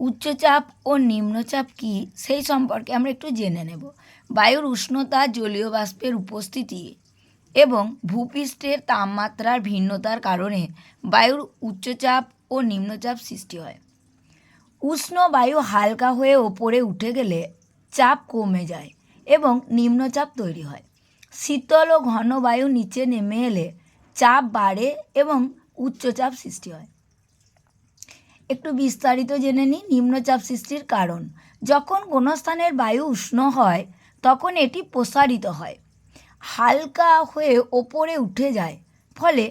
উচ্চচাপ ও নিম্নচাপ কী সেই সম্পর্কে আমরা একটু জেনে নেব। বায়ুর উষ্ণতা, জলীয় বাষ্পের উপস্থিতি এবং ভূপৃষ্ঠের তাপমাত্রার ভিন্নতার কারণে বায়ুর উচ্চচাপ ও নিম্নচাপ সৃষ্টি হয়। উষ্ণ বায়ু হালকা হয়ে ওপরে উঠে গেলে চাপ কমে যায় এবং নিম্নচাপ তৈরি হয়। শীতল ও ঘন বায়ু নিচে নেমে এলে চাপ বাড়ে এবং উচ্চচাপ সৃষ্টি হয়। একটু বিস্তারিত জেনে নিই নিম্নচাপ সৃষ্টির কারণ। যখন কোনো স্থানের বায়ু উষ্ণ হয়, তখন এটি প্রসারিত হয়। হালকা হয়ে ওপরে উঠে যায়, ফলে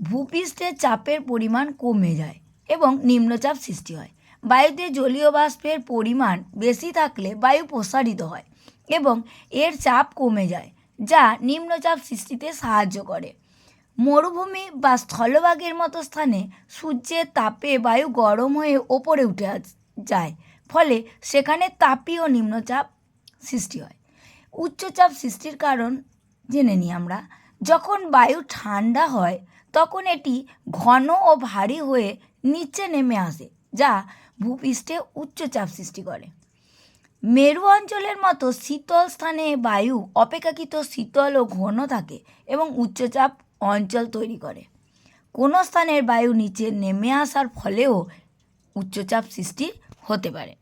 ভূপৃষ্ঠের চাপের পরিমাণ কমে যায় এবং নিম্নচাপ সৃষ্টি হয়। বায়ুতে জলীয় বাষ্পের পরিমাণ বেশি থাকলে বায়ু প্রসারিত হয় এবং এর চাপ কমে যায়, যা নিম্নচাপ সৃষ্টিতে সাহায্য করে। মরুভূমি বা স্থলভাগের মতো স্থানে সূর্যের তাপে বায়ু গরম হয়ে ওপরে উঠে যায়। ফলে সেখানে তাপীয় নিম্নচাপ সৃষ্টি হয়। উচ্চচাপ সৃষ্টির কারণ জেনে নিই আমরা। যখন বায়ু ঠান্ডা হয়, তখন এটি ঘন ও ভারী হয়ে নিচে নেমে আসে, যা ভূপৃষ্ঠে উচ্চচাপ সৃষ্টি করে। মেরু অঞ্চলের মতো শীতল স্থানে বায়ু অপেক্ষাকৃত শীতল ও ঘন থাকে এবং উচ্চচাপ অঞ্চল তৈরি করে। কোনো স্থানের বায়ু নিচে নেমে আসার ফলেও উচ্চচাপ সৃষ্টি হতে পারে।